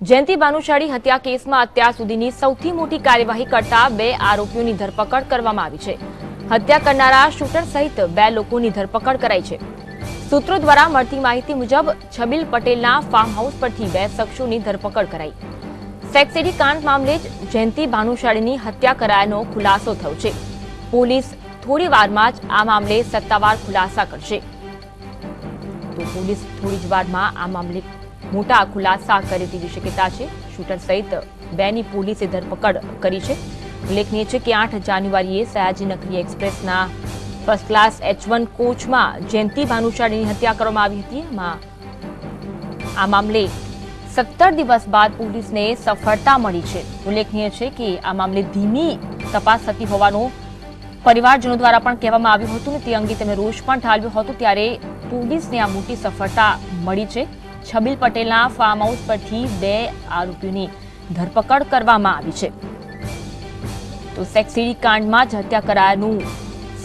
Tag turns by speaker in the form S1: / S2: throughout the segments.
S1: જયંતિ ભાનુશાળી હત્યા કેસમાં અત્યાર સુધીની સૌથી મોટી કાર્યવાહી કરતા બે આરોપીઓની ધરપકડ કરવામાં આવી છે. હત્યા કરનારા શૂટર સહિત બે લોકોની ધરપકડ કરાઈ છે. સૂત્રો દ્વારા મળતી માહિતી મુજબ છબીલ પટેલના ફાર્મ હાઉસ પરથી બે શખ્સોની ધરપકડ કરાઈ. સેક્સેડી કાંડ મામલે જ જયંતિ ભાનુશાળીની હત્યા કરાયાનો ખુલાસો થયો છે. પોલીસ થોડી વારમાં જ આ મામલે સત્તાવાર ખુલાસા કરશે. તો પોલીસ થોડી જ વારમાં આ મામલે મોટા ખુલાસા કરી તેવી શક્યતા છે. શૂટર સહિત બેની પોલીસે ધરપકડ કરી છે. ઉલ્લેખનીય છે કે આઠ જાન્યુઆરીએ સયાજી નકરી એક્સપ્રેસના ફર્સ્ટ ક્લાસ એચ વન કોચમાં જયંતિ ભાનુશાળીની હત્યા કરવામાં આવી હતી. આ મામલે સત્તર દિવસ બાદ પોલીસને સફળતા મળી છે. ઉલ્લેખનીય છે કે આ મામલે ધીમી તપાસ થતી હોવાનું પરિવારજનો દ્વારા પણ કહેવામાં આવ્યું હતું ને તે અંગે તેમણે રોષ પણ ઠાલવ્યો હતો. ત્યારે પોલીસને આ મોટી સફળતા મળી છે. છબીલ પટેલના ફાર્મ હાઉસ પરથી બે આરોપીની ધરપકડ કરવામાં આવી છે. તો સેક્સીડી કાંડમાં જ હત્યા કરાયાનું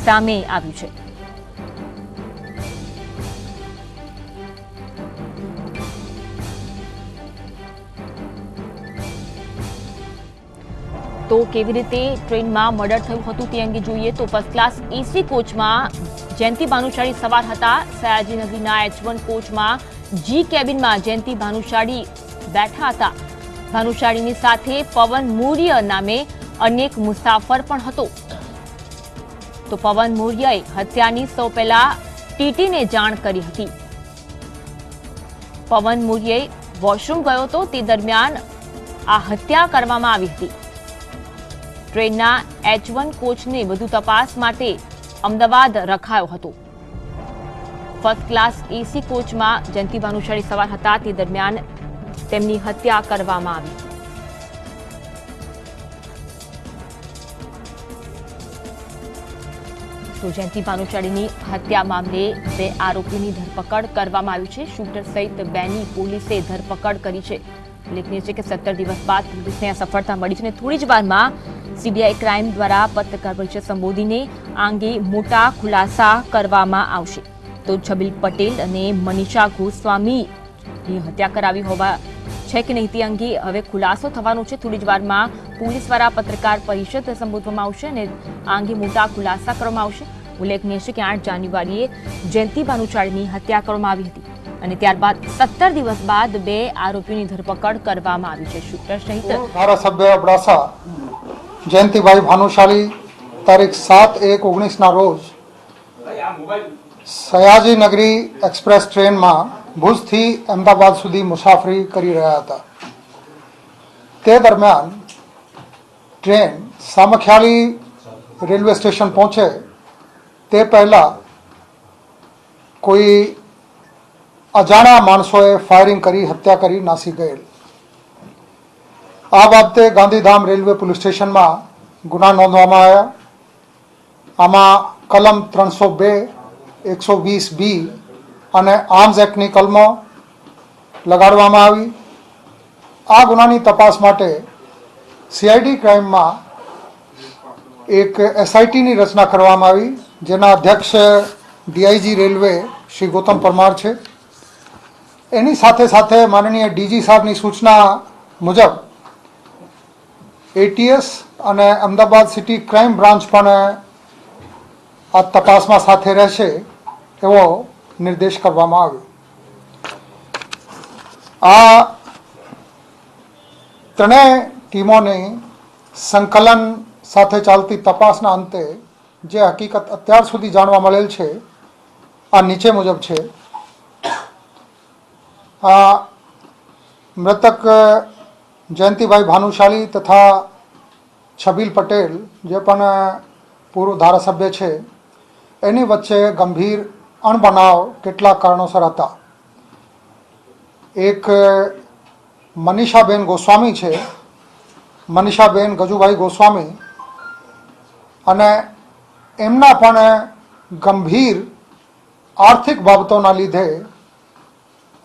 S1: સામે આવ્યું છે. તો કેવી રીતે ટ્રેનમાં મર્ડર થયું હતું તે અંગે જોઈએ તો ફર્સ્ટ ક્લાસ એસી કોચમાં જયંતિ ભાનુશાળી સવાર હતા. સયાજી નદીના એચ વન કોચમાં જી કેબિનમાં જયંતિ ભાનુશાળી બેઠા હતા. ભાનુશાળીની સાથે પવન મૌર્ય નામે અનેક મુસાફર પણ હતો. તો પવન મૌર્યએ હત્યાની સૌ પહેલા ટીટીને જાણ કરી હતી. પવન મૌર્યએ વોશરૂમ ગયો હતો તે દરમિયાન આ હત્યા કરવામાં આવી હતી. ટ્રેનના એચ વન કોચને વધુ તપાસ માટે અમદાવાદ રખાયો હતો. ફર્સ્ટ ક્લાસ એસી કોચમાં જયંતિ ભાનુશાળી સવાર હતા. તે દરમિયાન તેમની હત્યા કરવામાં આવી. તો જયંતિ ભાનુશાળીની હત્યા મામલે બે આરોપીની ધરપકડ કરવામાં આવી છે. શૂટર સહિત બેની પોલીસે ધરપકડ કરી છે. ઉલ્લેખનીય છે કે સત્તર દિવસ બાદ પોલીસને આ સફળતા મળી છે અને થોડી જ વારમાં સીબીઆઈ ક્રાઇમ દ્વારા પત્રકાર પરિષદ સંબોધીને આ અંગે મોટા ખુલાસા કરવામાં આવશે. તો છબીલ પટેલ અને મનીષા ગોસ્વામીની હત્યા કરાવી હોવા છે કે નહીં તે અંગે હવે ખુલાસો થવાનો છે. થોડી જ વારમાં પોલીસ દ્વારા પત્રકાર પરિષદ સંબોધવામાં આવશે અને આ અંગે મોટા ખુલાસા કરવામાં આવશે. ઉલ્લેખનીય છે કે આઠ જાન્યુઆરીએ જયંતિ ભાનુશાળીની હત્યા કરવામાં આવી હતી અને ત્યારબાદ સત્તર દિવસ બાદ બે આરોપીની ધરપકડ કરવામાં આવી છે. શૂટર સહિત
S2: ધારાસભ્ય અબડાસા, જયંતિભાઈ ભાનુશાળી, તારીખ સાત એક ઓગણીસના રોજ સયાજી નગરી એક્સપ્રેસ ટ્રેનમાં ભુજથી અમદાવાદ સુધી મુસાફરી કરી રહ્યા હતા. તે દરમિયાન ટ્રેન સામખ્યાળી રેલવે સ્ટેશન પહોંચે. તે પહેલાં કોઈ અજાણ્યા માણસોએ ફાયરિંગ કરી, હત્યા કરી નાસી ગયેલ. આ બાબતે ગાંધીધામ રેલવે પોલીસ સ્ટેશનમાં ગુના નોંધવામાં આવ્યા. આમાં કલમ ત્રણસો બે એકસો વીસ બી અને આર્મ્સ એક્ટની કલમો લગાડવામાં આવી. આ ગુનાની તપાસ માટે સીઆઈડી ક્રાઇમમાં એક એસઆઈટીની રચના કરવામાં આવી, જેના અધ્યક્ષ ડીઆઈજી રેલવે શ્રી ગૌતમ પરમાર છે. એની સાથે સાથે માનનીય ડીજી સાહેબની સૂચના મુજબ એટીએસ અને અમદાવાદ સિટી ક્રાઇમ બ્રાન્ચ પણ આ તપાસમાં સાથે રહેશે. એવો નિર્દેશ કરવામાં આવ્યો આ ત્રણેય ટીમોની સંકલન સાથે ચાલતી તપાસના અંતે જે હકીકત અત્યાર સુધી જાણવા મળેલ છે, આ નીચે મુજબ છે. આ મૃતક જયંતિભાઈ ભાનુશાલી તથા છબીલ પટેલ, જે પણ પૂર્વ ધારાસભ્ય છે, એની વચ્ચે ગંભીર અણબનાવ કેટલાક કારણોસર હતા. એક મનીષાબેન ગોસ્વામી છે. મનીષાબેન ગજુભાઈ ગોસ્વામી અને એમના પણ ગંભીર આર્થિક બાબતોના લીધે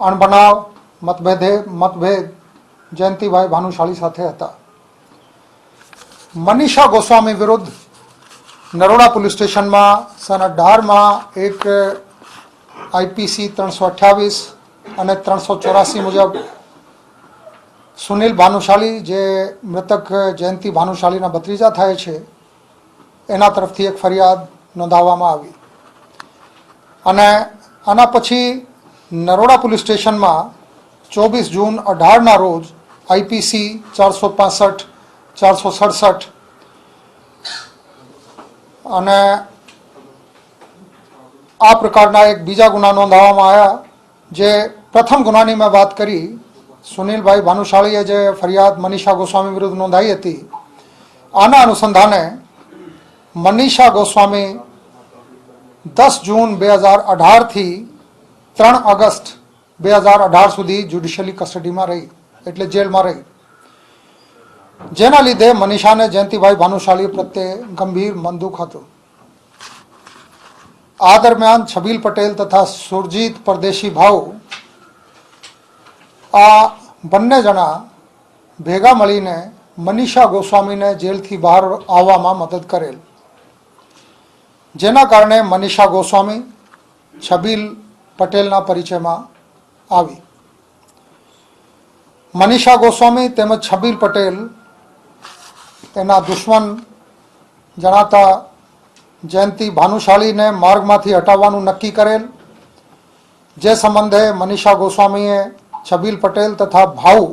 S2: અણબનાવ, મતભેદે, મતભેદ જયંતિભાઈ ભાનુશાળી સાથે હતા. મનીષા ગોસ્વામી વિરુદ્ધ નરોડા પોલીસ સ્ટેશનમાં, સન અઢારમાં એક આઈપીસી ત્રણસો અઠ્યાવીસ અને ત્રણસો ચોરાસી મુજબ સુનિલ ભાનુશાલી જે મૃતક જયંતિ ભાનુશાલીના ભત્રીજા થાય છે, એના તરફથી એક ફરિયાદ નોંધાવવામાં આવી. અને આના પછી નરોડા પોલીસ સ્ટેશનમાં ચોવીસ જૂન અઢારના રોજ આઈપીસી ચારસો પાસઠ, ચારસો સડસઠ અને આ પ્રકારના એક બીજા ગુના નોંધાવવામાં આવ્યા જે પ્રથમ ગુનાની મેં વાત કરી. સુનિલભાઈ ભાનુશાળીએ જે ફરિયાદ મનીષા ગોસ્વામી વિરુદ્ધ નોંધાઈ હતી. આના અનુસંધાને મનીષા ગોસ્વામી દસ જૂન બે હજાર અઢારથી ત્રણ ઓગસ્ટ બે હજાર અઢાર સુધી જ્યુડિશિયલી કસ્ટડીમાં રહી, એટલે જેલમાં રહી. જેના લીધે મનીષાને જયંતિભાઈ ભાનુશાલી પ્રત્યે ગંભીર મન દુઃખ હતું. આ દરમિયાન છબીલ પટેલ તથા સુરજીત પરદેશી ભાઉ આ બંને જણા ભેગા મળીને મનીષા ગોસ્વામીને જેલથી બહાર આવવામાં મદદ કરેલ. જેના કારણે મનીષા ગોસ્વામી, છબીલ પટેલના પરિચયમાં આવી. મનીષા ગોસ્વામી તેમજ છબીલ પટેલ તેના દુશ્મન જણાતા જયંતિ ભાનુશાળીને માર્ગમાંથી હટાવવાનું નક્કી કરેલ. જે સંબંધે મનીષા ગોસ્વામીએ છબીલ પટેલ તથા ભાઉ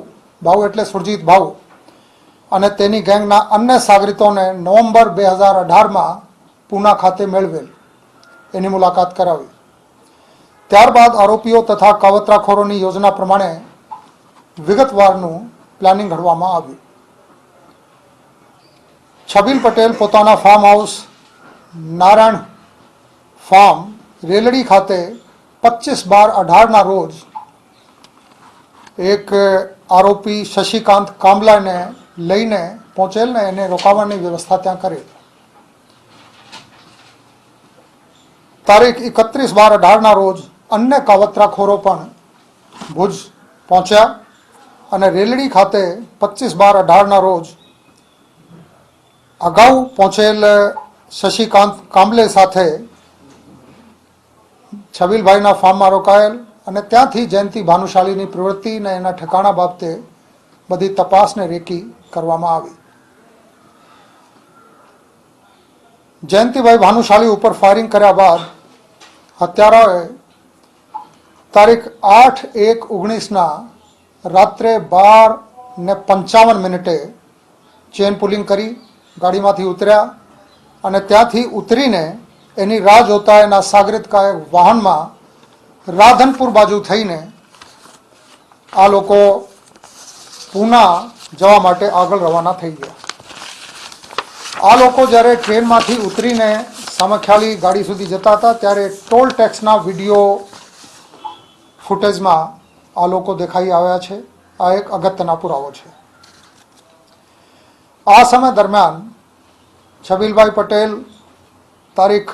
S2: ભાઉ એટલે સુરજીત ભાઉ, અને તેની ગેંગના અન્ય સાગરિતોને નવેમ્બર બે હજાર અઢારમાં પૂના ખાતે મેળવેલ. એની મુલાકાત કરાવી. ત્યારબાદ આરોપીઓ તથા કાવતરાખોરોની યોજના પ્રમાણે વિગતવારનું પ્લાનિંગ ઘડવામાં આવ્યું. છબીલ પટેલ પોતાના farm house Narayan farm, Reldi ખાતે પચીસ બાર અઢારના રોજ એક આરોપી શશિકાંત કામલાને લઈને પહોંચેલ ને એને રોકાવાની વ્યવસ્થા ત્યાં કરી તારીખ એકત્રીસ બાર અઢારના રોજ અન્ય કાવતરાખોરો પણ ભુજ પહોંચ્યા અને રેલડી ખાતે પચીસ બાર અઢારના રોજ અગાઉ પહોંચેલ શશિકાંત કાંબલે સાથે છબીલભાઈના ફાર્મમાં રોકાયેલ અને ત્યાંથી જયંતિ ભાનુશાલીની પ્રવૃત્તિ અને એના ઠેકાણા બાબતે બધી તપાસને રેકી કરવામાં આવી. જયંતિભાઈ ભાનુશાલી ઉપર ફાયરિંગ કર્યા બાદ હત્યારાઓએ તારીખ આઠ એક ઓગણીસના રાત્રે બાર ને પંચાવન મિનિટે ચેન પુલિંગ કરી, ગાડીમાંથી ઉતર્યા. અને ત્યાંથી ઉતરીને એની રાહ જોતા એના સાગરિત કાયક વાહનમાં રાધનપુર બાજુ થઈને આ લોકો પૂના જવા માટે આગળ રવાના થઈ ગયા. આ લોકો જ્યારે ટ્રેનમાંથી ઉતરીને સામખ્યાલી ગાડી સુધી જતા હતા, ત્યારે ટોલ ટેક્સના વીડિયો ફૂટેજમાં આ લોકો દેખાઈ આવ્યા છે. આ એક અગત્યના પુરાવો છે. આ સમય દરમિયાન છબીલભાઈ પટેલ તારીખ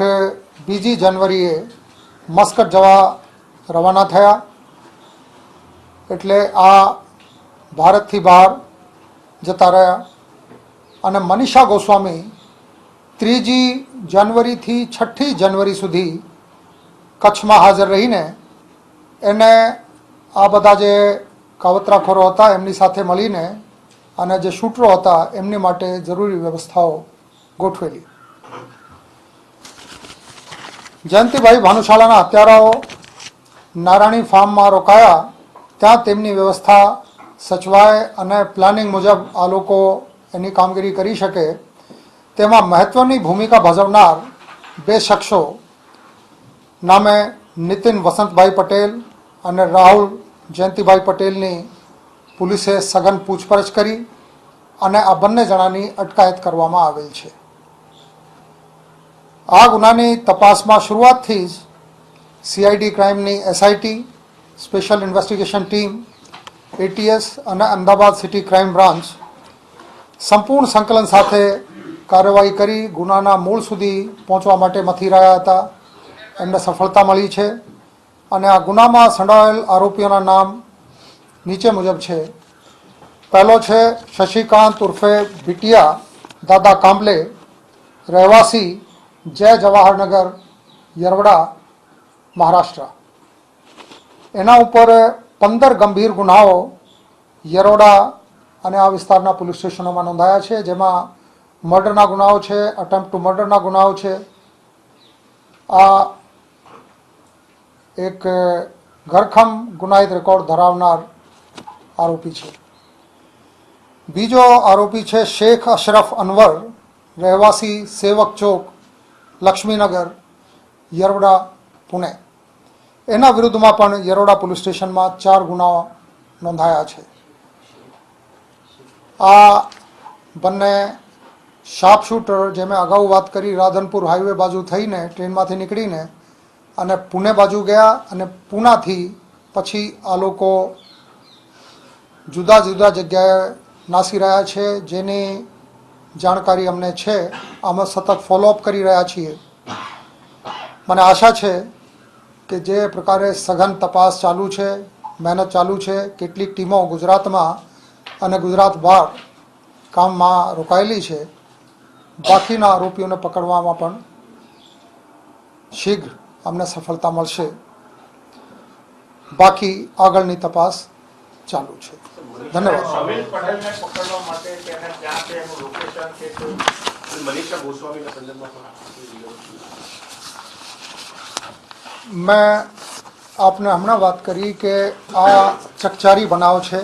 S2: બીજી જાન્યુઆરીએ મસ્કટ જવા રવાના થયા. એટલે આ ભારતથી બહાર જતા રહ્યા. અને મનીષા ગોસ્વામી ત્રીજી જાન્યુઆરીથી છઠ્ઠી જાન્યુઆરી સુધી કચ્છમાં હાજર રહીને એને આ બધા જે કાવતરાખોરો હતા, એમની સાથે મળીને અને જે શૂટરો હતા, એમની માટે જરૂરી વ્યવસ્થાઓ ગોઠવેલી. જયંતિભાઈ ભાનુશાળાના હત્યારાઓ નારાયણી ફાર્મમાં રોકાયા, ત્યાં તેમની વ્યવસ્થા સચવાય અને પ્લાનિંગ મુજબ આ લોકો એની કામગીરી કરી શકે, તેમાં મહત્વની ભૂમિકા ભજવનાર બે શખ્સો નામે નીતિન વસંતભાઈ પટેલ અને રાહુલ જયંતિભાઈ પટેલની પોલીસે સઘન પૂછપરછ કરી અને આ બંને જણાની અટકાયત કરવામાં આવેલ છે. આ ગુનાની તપાસમાં શરૂઆતથી જ CID ક્રાઇમની SIT special investigation team ATS અને અમદાવાદ સિટી ક્રાઇમ બ્રાન્ચ સંપૂર્ણ સંકલન સાથે કાર્યવાહી કરી ગુનાના મૂળ સુધી પહોંચવા માટે મથી રહ્યા હતા. એમને સફળતા મળી છે અને આ ગુનામાં સંડાયેલ આરોપીઓના નામ નીચે મુજબ છે. પહેલો છે શશિકાંત ઉર્ફે ભીટિયા, દાદા કાંબલે, રહેવાસી જય જવાહરનગર, યરવડા, મહારાષ્ટ્ર. એના ઉપર પંદર ગંભીર ગુનાઓ યરોડા અને આ વિસ્તારના પોલીસ સ્ટેશનોમાં નોંધાયા છે, જેમાં મર્ડરના ગુનાઓ છે અટેમ્પ ટુ મર્ડરના ગુનાઓ છે. આ એક ઘરખમ ગુનાહિત રેકોર્ડ ધરાવનાર આરોપી છે. બીજો આરોપી છે શેખ અશરફ અનવર, રહેવાસી સેવક ચોક લક્ષ્મીનગર, યરોડા, પુણે. એના વિરુદ્ધમાં પણ યરોડા પોલીસ સ્ટેશનમાં ચાર ગુનાઓ નોંધાયા છે. આ બંને શાર્પશૂટર જે મેં અગાઉ વાત કરી રાધનપુર હાઈવે બાજુ થઈને ટ્રેનમાંથી નીકળીને અને પુણે બાજુ ગયા અને પૂનાથી પછી આ લોકો જુદા જુદા જગ્યાએ નાસી રહ્યા છે જેની જાણકારી અમને છે. અમે સતત ફોલોઅપ કરી રહ્યા છીએ. મને આશા છે કે જે પ્રકારે સઘન તપાસ ચાલુ છે, મહેનત ચાલુ છે, કેટલીક ટીમો ગુજરાતમાં અને ગુજરાત બહાર કામમાં રોકાયેલી છે. બાકીના આરોપીઓને પકડવામાં પણ શીઘ્ર અમને સફળતા મળશે. બાકી આગળની તપાસ ચાલુ છે. ધન્યવાદ. મેં આપને હમણાં વાત કરી કે આ ચકચારી બનાવ છે.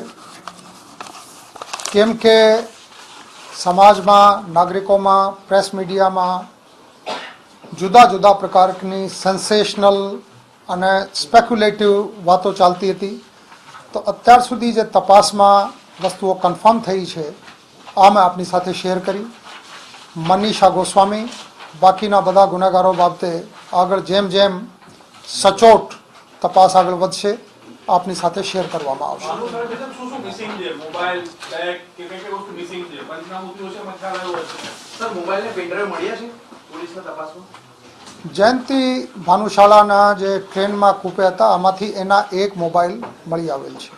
S2: કેમ કે સમાજમાં નાગરિકોમાં પ્રેસ મીડિયામાં જુદા જુદા પ્રકારની સેન્સેશનલ અને સ્પેક્યુલેટિવ વાતો ચાલતી હતી. તો અત્યાર સુધી જે તપાસમાં વસ્તુઓ કન્ફર્મ થઈ છે આ મેં આપની સાથે શેર કરી. મનીષા ગોસ્વામી બાકીના બધા ગુનેગારો બાબતે આગળ જેમ જેમ સચોટ તપાસ આગળ વધશે આપની સાથે શેર કરવામાં આવશે. જયંતિ ભાનુશાળાના જે ટ્રેનમાં કૂપે હતા આમાંથી એના એક મોબાઈલ મળી આવેલ છે.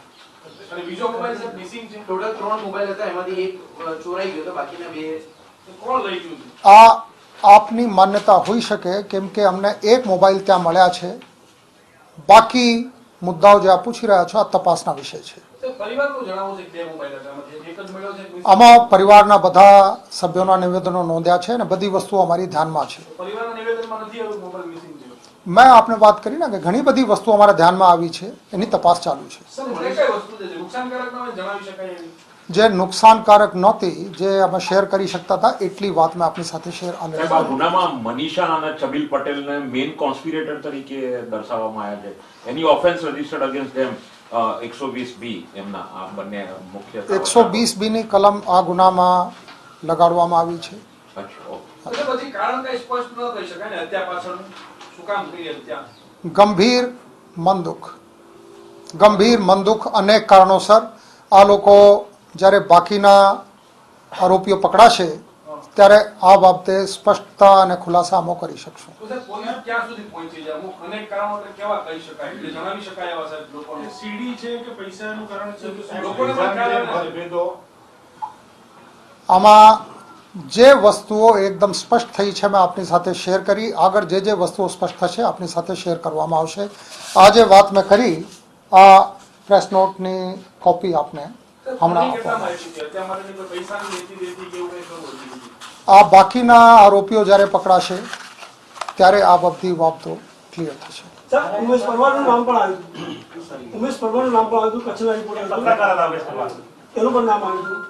S3: અને બીજો મોબાઈલ સર મિસિંગ છે.
S4: ટોટલ ત્રણ મોબાઈલ હતા એમાંથી એક અ, ચોરાઈ ગયો હતો બાકીના બે
S3: તો કોણ લઈ ગયું? છે
S2: આ આપની માન્યતા હોઈ શકે કેમ કે અમને એક મોબાઈલ ત્યાં મળ્યા છે. બાકી મુદ્દાઓ જે આપ પૂછી રહ્યા છો આ તપાસના વિષય છે.
S3: સર પરિવારનું જણાવવું છે કે બે મોબાઈલ હતા એમાંથી એક જ મળ્યો છે કે missing?
S2: આમાં પરિવારના બધા સભ્યોના નિવેદનો નોંધ્યા છે અને બધી વસ્તુઓ અમારી ધ્યાનમાં છે.
S3: પરિવારના નિવેદનમાં નથી આવ્યું મોબાઈલ મિસિંગ છે
S2: મેં આપને વાત કરી ને કે ઘણી બધી વસ્તુઓ અમારા ધ્યાનમાં આવી છે એની તપાસ ચાલુ છે.
S3: જે નુકસાનકારક ના હોય જણાવી શકાય એવી?
S2: જે નુકસાનકારક નહોતી જે અમે શેર કરી શકતા હતા એટલી વાત મેં આપની સાથે શેર
S5: ગુનામાં મનીષા અને છબીલ પટેલને મેઇન કોન્સ્પિરેટર તરીકે દર્શાવવામાં આવ્યા છે. એની ઓફેન્સ રજીસ્ટર્ડ અગેન્સ્ટ ધેમ એકસો વીસ બી એમના આ બંને મુખ્ય
S2: એકસો વીસ બીની કલમ આ ગુનામાં લગાડવામાં આવી છે.
S5: અચ્છા, ઓકે.
S3: એટલે પછી કારણ કઈ સ્પષ્ટ ન કહી શકાય ને હત્યા પાછળનું શું કામ કરી હત્યા
S2: ગંભીર મનદુખ ગંભીર મનદુખ અનેક કારણોસર આ લોકો જ્યારે બાકીના આરોપીઓ પકડાશે ત્યારે આ બાબતે સ્પષ્ટતા અને ખુલાસા અમે કરી શકશું.
S3: તો સાહેબ પોલીસ ક્યાં સુધી પહોંચી જાય અમુક અનેક કારણો એટલે કેવા કહી શકાય? એટલે જણાવી શકાય એવા સાહેબ લોકોને. સીડી છે કે પૈસાનું કારણ છે? કે શું? લોકોને પણ ખ્યાલ આવે. ને.
S6: મતભેદો
S2: આમાં જે વસ્તુઓ એકદમ સ્પષ્ટ થઈ છે મેં આપની સાથે શેર કરી. આગળ જે જે વસ્તુઓ સ્પષ્ટ થશે આપની સાથે શેર કરવામાં આવશે. આ જે વાત મેં કરી આ પ્રેસ નોટની કોપી આપને હમણાં આ બાકીના આરોપીઓ જ્યારે પકડાશે ત્યારે આ બધી બાબતો ક્લિયર થશે.
S7: ઉમેશ પરમારનું નામ પણ આવ્યું ઉમેશ પરમારનું નામ પણ આવ્યું કચ્છના રિપોર્ટર
S6: પત્રકાર હતા ઉમેશ પરમાર.
S7: એનું પણ નામ આવ્યું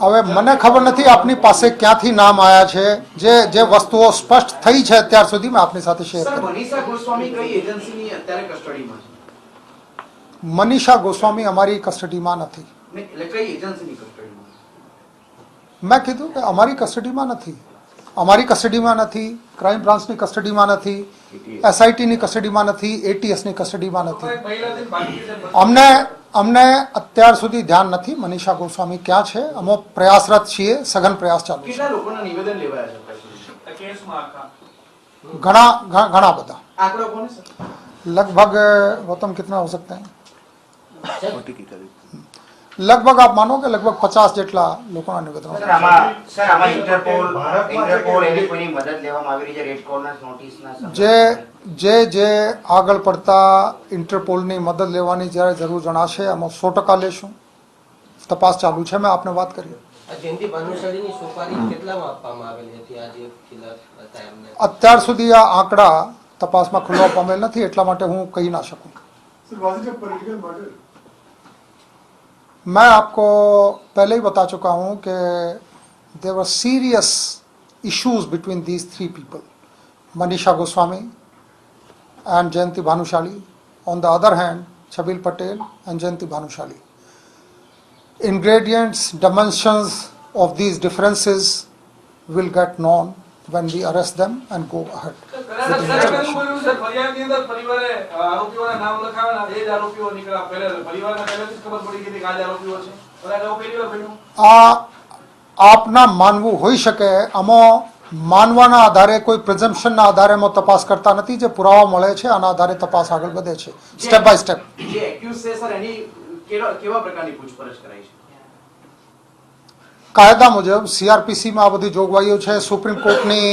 S2: હવે મને ખબર નથી આપની પાસે ક્યાંથી નામ આવ્યા છે જે જે વસ્તુઓ સ્પષ્ટ થઈ છે અત્યાર સુધી મેં આપની સાથે શેર
S4: સર
S2: કરી.
S4: મનીષા ગોસ્વામી કઈ કસ્ટડીમાં છે?
S2: મનીષા ગોસ્વામી અમારી કસ્ટડીમાં નથી
S4: ને એટલે કઈ એજન્સીની કસ્ટડીમાં
S2: મેં કીધું કે અમારી કસ્ટડીમાં નથી. અમારી કસ્ટડીમાં નથી ક્રાઇમ બ્રાન્ચની કસ્ટડીમાં નથી એસઆઈટીની કસ્ટડીમાં નથી એટીએસની કસ્ટડીમાં નથી. અમને અમને અત્યાર સુધી ધ્યાન નથી. મનીષા ગોસ્વામી ક્યાં છે? અમે પ્રયાસરત છીએ. સઘન પ્રયાસ ચાલુ છે. ઘણા ઘણા બધા. લગભગ ગૌતમ કેટલા હો સકતા લગભગ આપ માનો કે લગભગ પચાસ જેટલા લોકોના નિવેદનો જે જે જે આગળ પડતા ઇન્ટરપોલની મદદ લેવાની જ્યારે જરૂર જણાશે એમાં સો ટકા લેશું. તપાસ ચાલુ છે મેં આપને વાત કરી. અત્યાર સુધી આ આંકડા તપાસમાં ખુલ્લો પામેલ નથી એટલા માટે હું કહી ના શકું. मैं आपको पहले ही बता चुका हूं कि there were serious issues between these three people Manisha Goswami and Jayanti Bhanushali on the other hand Chhabil Patel and Jayanti Bhanushali ingredients dimensions of these differences will get known when we arrest them and go ahead.
S3: આ
S2: આપના માનવું હોઈ શકે આમાં માનવાના આધારે કોઈ પ્રિઝમ્પશનના આધારે એમાં તપાસ કરતા નથી જે પુરાવા મળે છે આના આધારે તપાસ આગળ વધે છે. સ્ટેપ બાય સ્ટેપ
S4: કેવા પ્રકારની પૂછપરછ કરાઈ છે?
S2: કાયદા મુજબ સીઆરપીસીમાં આ બધી જોગવાઈઓ છે સુપ્રીમ કોર્ટની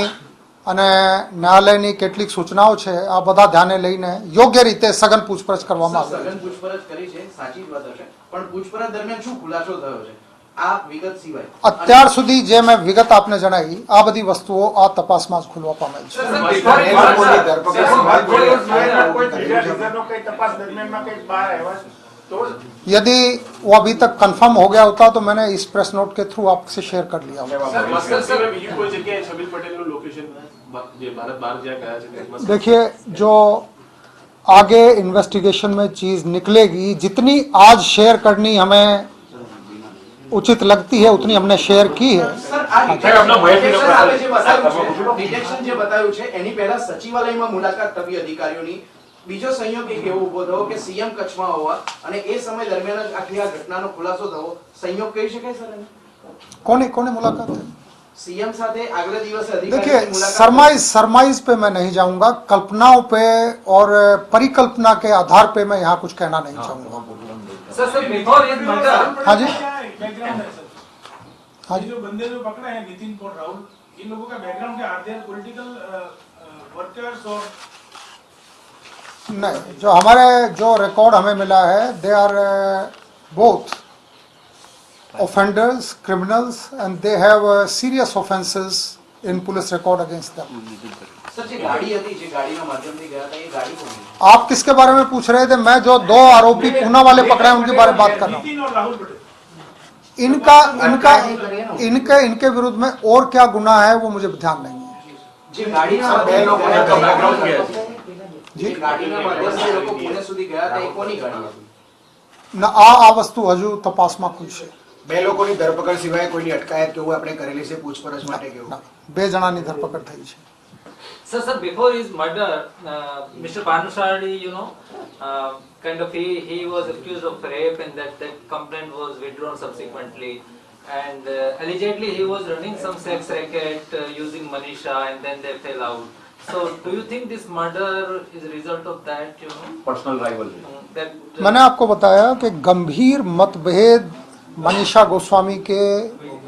S2: અને ન્યાયાલયની કેટલીક સૂચનાઓ છે આ બધા ધ્યાને લઈને યોગ્ય રીતે સઘન પૂછપરછ કરવામાં આવે
S4: સઘન પૂછપરછ કરી છે સાચી જ વાત હશે. પણ પૂછપરછ દરમિયાન શું ખુલાસો થયો છે? આ વિગત સિવાય.
S2: અત્યાર સુધી જે મેં વિગત આપને જણાવી આ બધી વસ્તુઓ આ તપાસમાં જ ખુલવા પામેલ છે.
S6: કોઈ તપાસ કઈ બહાર આવ્યા છે તો
S2: यदि वो अभी तक कंफर्म हो गया होता तो मैंने इस प्रेस नोट के थ्रू आपसे शेयर कर लिया होता
S3: બીજી કોઈ જગ્યાએ છબીલ પટેલનું લોકેશન જે ભારત બહાર જ્યાં ગયા છે તેમાં
S2: देखिए जो आगे इन्वेस्टिगेशन में चीज निकलेगी जितनी आज शेयर करनी हमें उचित लगती है उतनी हमने शेयर की है
S4: સર આ
S5: સાહેબ, આપના માહિતીનો
S4: ડિટેક્શન આપે જે
S5: પ્રકાર-
S4: બતાવ્યું છે ડિટેક્શન જે બતાવ્યું છે એની પહેલા સચિવાલયમાં મુલાકાત થવી અધિકારીઓની બીજો સંયોગ એક એવો ઉભો થયો કે સીએમ કચ્છમાં હોવા અને એ સમય દરમિયાન જ આખી આ ઘટનાનો ખુલાસો થવો સંયોગ કહી શકાય સર એને?
S2: कौन कौन मुलाकात है
S4: સીએમ સાથે આગલા દિવસે
S2: देखिए
S4: અધિકારીઓની મુલાકાત
S2: सरमाइज सरमाइज पे मैं नहीं जाऊंगा कल्पनाओं पे और परिकल्पना के आधार पे मैं यहाँ कुछ कहना नहीं चाहूंगा
S3: सर सर बिफोर ये मर्डर
S2: हाँ जी
S3: बैकग्राउंड है सर
S2: हाँ
S3: ये
S2: जी
S3: जो बंदे जो पकड़े हैं नितिन और राहुल इन लोगों का बैकग्राउंड क्या आर दे पॉलिटिकल वर्कर्स और
S2: नहीं जो हमारे जो रिकॉर्ड हमें मिला है they are both offenders criminals and they have serious offences in police record against them आप किसके बारे में पूछ रहे थे? मैं जो दो आरोपी पूना वाले पकड़े हैं उनके बारे में बात कर रहा हूँ। इनका इनका इनके इनके विरुद्ध में और क्या गुना है वो मुझे ध्यान नहीं है।
S4: જે ગાડીના
S6: બે લોકોને
S4: માધ્યમથી
S6: background
S4: ગયા
S6: છે.
S4: હતા, જે ગાડીના માધ્યમથી એ લોકો પુણે સુધી ગયા હતા એ કોની ગાડી હતી
S2: ન આ આ વસ્તુ હજુ તપાસમાં ખુલશે
S8: બે લોકોની ધરપકડ સિવાય કોઈની અટકાયત કેવું આપણે કરેલી છે પૂછપરછ માટે કેવું
S2: ના, બે જણાની ધરપકડ થઈ છે
S9: So, sir, before his murder, uh, Mr. Bhanushali, you know, uh, kind of he, he was accused of rape and that, that complaint was withdrawn subsequently. And uh, allegedly he was running some sex racket uh, using Manisha and then they fell out. Hmm,
S2: मैंने आपको बताया कि गंभीर मतभेद मनीषा गोस्वामी के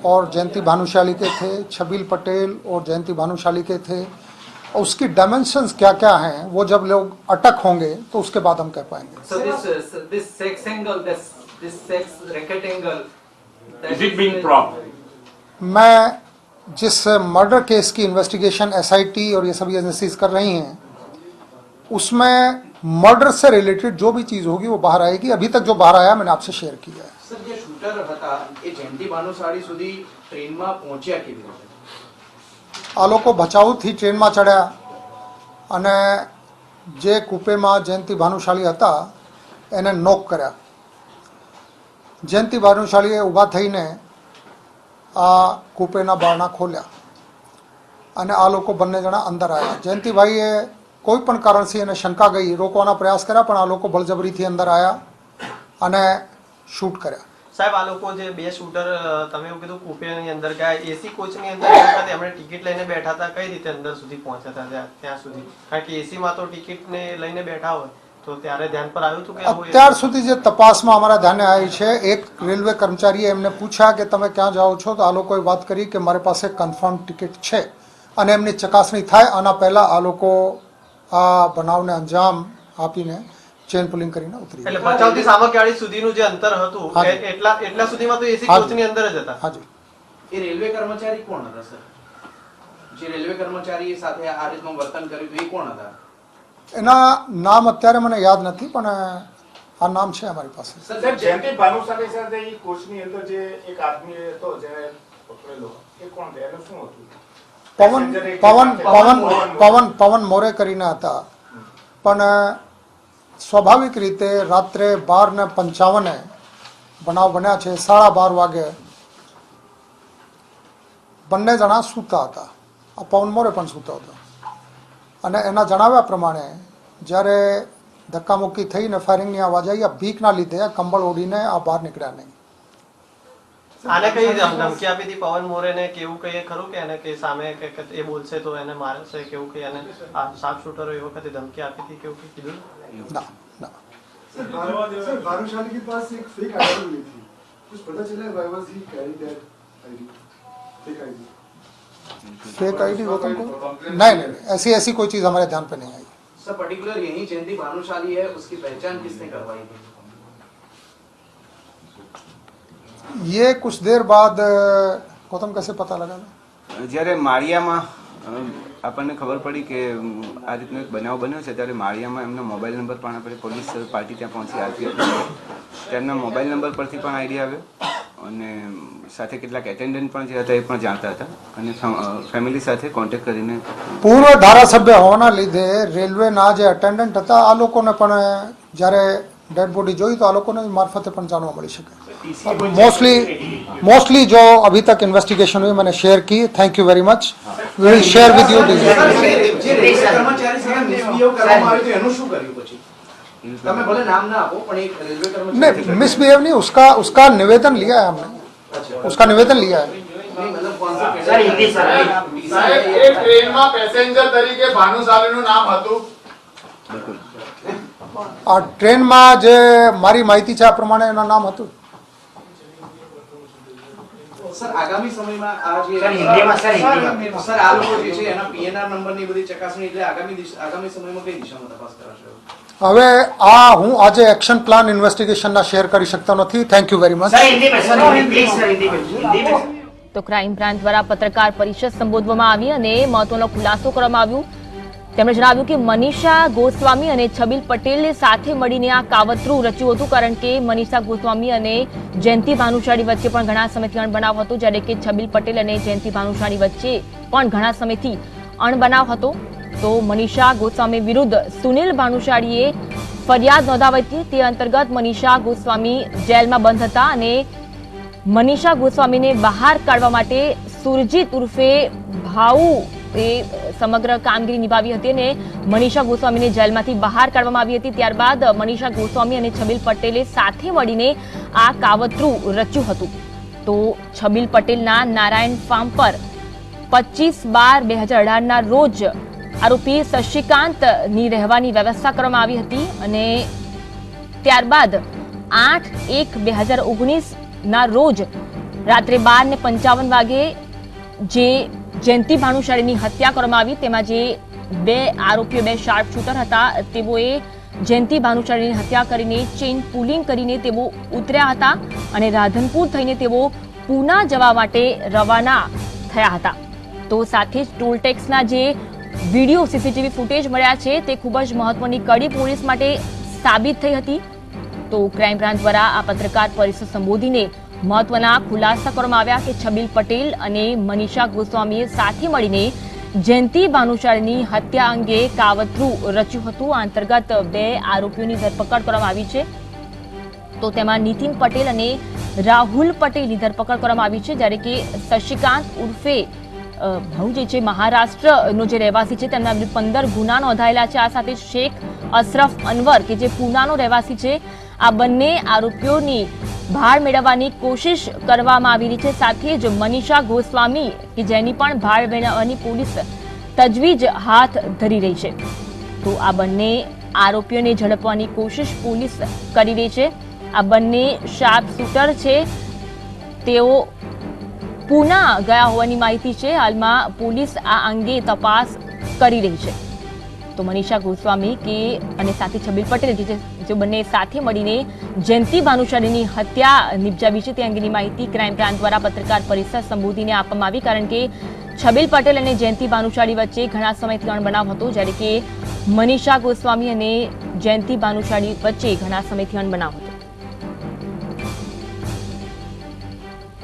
S2: और जयंती भानुशाली के थे छबील पटेल और जयंती भानुशाली के थे। और उसकी डायमेंशंस क्या क्या हैं वो जब लोग अटक होंगे तो उसके बाद हम कह पाएँगे।
S9: So this, uh, this sex angle, this, this sex angle, Is it
S5: being
S2: मैं जिस मर्डर केस की इन्वेस्टिगेशन एसआईटी और ये सभी एजेंसीज कर रही हैं उसमें मर्डर से रिलेटेड जो भी चीज़ होगी वो बाहर आएगी अभी तक जो बाहर आया मैंने आपसे शेयर किया है
S4: સર જે શૂટર હતા એ જયંતિ ભાનુશાળી સુધી ટ્રેનમાં પહોંચ્યા કેવી રીતે
S2: આ લોકો ભચાઉથી ટ્રેનમાં ચડ્યા અને જે કૂપેમાં જયંતિ ભાનુશાલી હતા એને નોક કર્યા જયંતિ ભાનુશાલીએ ઊભા થઈને આ કૂપેના બારણા ખોલ્યા. અને આ લોકો બંને જણા અંદર આવ્યા. જયંતિભાઈએ કોઈ પણ કારણથી એને શંકા ગઈ, રોકવાના પ્રયાસ કર્યા, પણ આ લોકો બળજબરીથી અંદર આવ્યા અને શૂટ કર્યા.
S10: સાહેબ, આ લોકો જે બે શૂટર તમે એવું કીધું કુપેની અંદર ગયા, એસી કોચની અંદર એમણે ટિકિટ લઈને બેઠા હતા, કઈ રીતે અંદર સુધી પહોંચ્યા હતા ત્યાં સુધી? કારણ કે એસીમાં તો ટિકિટને લઈને બેઠા હોય. તો ત્યારે ધ્યાન પર આવ્યું હતું કે આવું
S2: અત્યાર સુધી જે તપાસમાં અમારા ધ્યાને આવી છે એક રેલવે કર્મચારીએ એમને પૂછ્યા કે તમે ક્યાં જાઓ છો તો આ લોકોએ વાત કરી કે મારી પાસે કન્ફર્મ ટિકિટ છે. અને એમની ચકાસણી થાય આના પહેલાં આ લોકો આ બનાવને અંજામ આપીને ચેન પુલિંગ કરીને ઉતરી
S10: એટલે ભચાઉથી સામખિયાળી સુધીનું જે અંતર હતું એટલા એટલા સુધીમાં તો એસી કોચની અંદર જ હતા.
S2: હાજી.
S4: એ રેલવે કર્મચારી કોણ હતા સર? જે રેલવે કર્મચારી સાથે આ રીતનું વર્તન કર્યું હતું એ કોણ હતા?
S2: એના નામ અત્યારે મને યાદ નથી પણ આ નામ છે અમારી પાસે.
S6: સર જયંતિ ભાનુશાલી સાથે એ કોચની અંદર જે એક આદમી હતો જેને પકડેલો એ કોણ છે એનું શું હતું?
S2: પવન પવન પવન પવન પવન મોરે કરીને હતા. પણ સ્વાભાવિક રીતે રાત્રે બાર ને પંચાવને બનાવ બન્યા છે સાડા બાર વાગે બંને જણા સૂતા હતા. આ પવન મોરે પણ સૂતા હતો. અને એના જણાવ્યા પ્રમાણે જ્યારે ધક્કામુક્કી થઈને ફાયરિંગની અવાજ આવી આ બીકના લીધે કંબળ ઓઢીને આ બહાર નીકળ્યા નહીં
S10: આને કઈ ધમકી આપી હતી પવન મોરેને કેવું કહીએ ખરું કે એને કે સામે કે કે એ બોલશે તો એને મારશે કેવું કઈ એને આ શાર્પ શૂટરો એ વખતે ધમકી આપી હતી કેવું કઈ કીધું
S2: ના ના
S7: सर सर भानुशाली के पास एक फेक आईडी मिली थी कुछ पता चला है why was he carry that ID fake ID
S2: fake ID वो तुमको नहीं नहीं नहीं, ऐसी ऐसी कोई चीज़ हमारे ध्यान पे नहीं आई
S4: सर पर्टिकुलर यही जयंती भानुशाली है उसकी पहचान किसने करवाई थी
S2: ये कुछ देर बाद अ, गौतम कैसे पता लगा
S11: જ્યારે માળિયામાં અ, આપણને ખબર પડી કે અમ, આ રીતનો એક બનાવ બન્યો છે ત્યારે માળિયામાં એમનો મોબાઈલ નંબર પણ આપણે પોલીસ પાર્ટી ત્યાં પહોંચી આરપીએફ તેમના મોબાઈલ નંબર પરથી પણ આઈડિયા આવ્યો અને સાથે કેટલાક એટેન્ડન્ટ પણ જે હતા એ પણ જાણતા હતા. અને ફેમિલી સાથે કોન્ટેક્ટ કરીને
S2: પૂર્વ ધારાસભ્ય હોવાના લીધે રેલવેના જે અટેન્ડન્ટ હતા આ લોકોને પણ જ્યારે ડેડ બોડી જોઈ તો આ લોકોને મારફતે પણ જાણવા મળી શકે. મોસ્ટલી મોસ્ટલી જો અભી તક ઇન્વેસ્ટિગેશન હોય हुई मैंने शेयर की
S4: thank you very much we will share with you તમે ભલે નામ ના આપો પણ એક રેલવે કર્મચારી
S2: नहीं मिसबिहेव नहीं उसका उसका निवेदन लिया है हमने उसका निवेदन लिया है
S4: नहीं, मतलब कौन सा कैटेगरी?
S6: સાહેબ એ ટ્રેનમાં પેસેન્જર તરીકે ભાનુશાલીનું નામ હતું
S11: બિલકુલ
S2: આ ટ્રેનમાં જે મારી માહિતી છે આ પ્રમાણે એનું નામ હતું
S4: સર આગામી સમયમાં આ જે
S8: સર, હિન્દીમાં, સર, હિન્દીમાં.
S4: સર આ લોકો જે છે એના પીએનઆર નંબરની બધી ચકાસણી એટલે આગામી દિશ- આગામી સમયમાં કઈ દિશામાં તપાસ કરાશે
S2: હવે આ હું આજે એક્શન પ્લાન ઇન્વેસ્ટિગેશનના શેર કરી શકતો નથી. થેન્ક યુ વેરી મચ
S1: તો ક્રાઇમ બ્રાન્ચ દ્વારા પત્રકાર પરિષદ સંબોધવામાં આવી અને મહત્વનો ખુલાસો કરવામાં આવ્યો. તેમણે જણાવ્યું કે મનીષા ગોસ્વામી અને છબીલ પટેલ સાથે મળીને આ કાવતરું રચ્યું હતું કારણ કે મનીષા ગોસ્વામી અને જયંતિ ભાનુશાળી વચ્ચે પણ ઘણા સમયથી અણબનાવ હતો જ્યારે કે છબીલ પટેલ અને જયંતિ ભાનુશાળી વચ્ચે પણ ઘણા સમયથી અણબનાવ હતો. તો મનીષા ગોસ્વામી વિરુદ્ધ સુનિલ ભાનુશાળીએ ફરિયાદ નોંધાવી હતી. તે અંતર્ગત મનીષા ગોસ્વામી જેલમાં બંધ હતા અને મનીષા ગોસ્વામીને બહાર કાઢવા માટે સુરજીત ઉર્ફે ભાઉ એ સમગ્ર કામગીરી નિભાવી હતી અને મનીષા ગોસ્વામીને જેલમાંથી બહાર કાઢવામાં આવી હતી. ત્યારબાદ મનીષા ગોસ્વામી અને છબીલ પટેલે સાથે મળીને આ કાવતરું રચ્યું હતું. તો છબીલ પટેલના નારાયણ ફાર્મ પર પચીસ બાર બે હજાર અઢારના રોજ આરોપી શશિકાંતની રહેવાની વ્યવસ્થા કરવામાં આવી હતી અને ત્યારબાદ આઠ એક બે હજાર ઓગણીસના રોજ રાત્રે બાર ને પંચાવન વાગે જે જયંતિ ભાનુશાળીની હત્યા કરવામાં આવી, તેમાં જે બે આરોપીઓ, બે શાર્પ શૂટર હતા, તેઓએ જયંતિ ભાનુશાળીની હત્યા કરીને ચેઇન પુલિંગ કરીને તેઓ ઉતર્યા હતા અને રાધનપુર થઈને તેઓ પૂના જવા માટે રવાના થયા હતા. તો સાથે જ ટોલ ટેક્સના જે વીડિયો, સીસીટીવી ફૂટેજ મળ્યા છે. તે ખૂબ જ મહત્વની કડી પોલીસ માટે સાબિત થઈ હતી. તો ક્રાઇમ બ્રાન્ચ દ્વારા આ પત્રકાર પરિષદ સંબોધીને મહત્વના ખુલાસા કરવામાં આવ્યા કે છબીલ પટેલ અને મનીષા ગોસ્વામીએ સાથે મળીને જયંતિ ભાનુશાળીની હત્યા અંગે કાવતરું રચ્યું હતું. આ અંતર્ગત બે આરોપીઓની ધરપકડ કરવામાં આવી છે. તો તેમાં નીતિન પટેલ અને રાહુલ પટેલની ધરપકડ કરવામાં આવી છે. જ્યારે કે શશિકાંત ઉર્ફે ભાઉ જે છે, મહારાષ્ટ્રનો જે રહેવાસી છે, તેમના પંદર ગુના નોંધાયેલા છે. આ સાથે શેખ અશરફ અનવર, કે જે પૂનાનો રહેવાસી છે, આ બંને આરોપીઓની ભાળ મેળવવાની કોશિશ કરવામાં આવી રહી છે. સાથે જ મનીષા ગોસ્વામી, કે જેની પણ ભાળ મેળવવાની પોલીસ તજવીજ હાથ ધરી રહી છે. તો આ બંને આરોપીઓને ઝડપવાની કોશિશ પોલીસ કરી રહી છે. આ બંને શાર્પ શૂટર છે. તેઓ પૂના ગયા હોવાની માહિતી છે. હાલમાં પોલીસ આ અંગે તપાસ કરી રહી છે. તો મનીષા ગોસ્વામી કે અને સાથે છબીલ પટેલ જે બંને સાથે મળીને જયંતિ ભાનુશાળીની હત્યા નિપજાવી છે તે અંગેની માહિતી ક્રાઇમ બ્રાન્ચ દ્વારા પત્રકાર પરિષદ સંબોધીને આપવામાં આવી. કારણ કે છબીલ પટેલ અને જયંતિ ભાનુશાળી વચ્ચે ઘણા સમયથી અણબનાવ હતો, જ્યારે કે મનીષા ગોસ્વામી અને જયંતિ ભાનુશાળી વચ્ચે ઘણા સમયથી અણબનાવ હતો.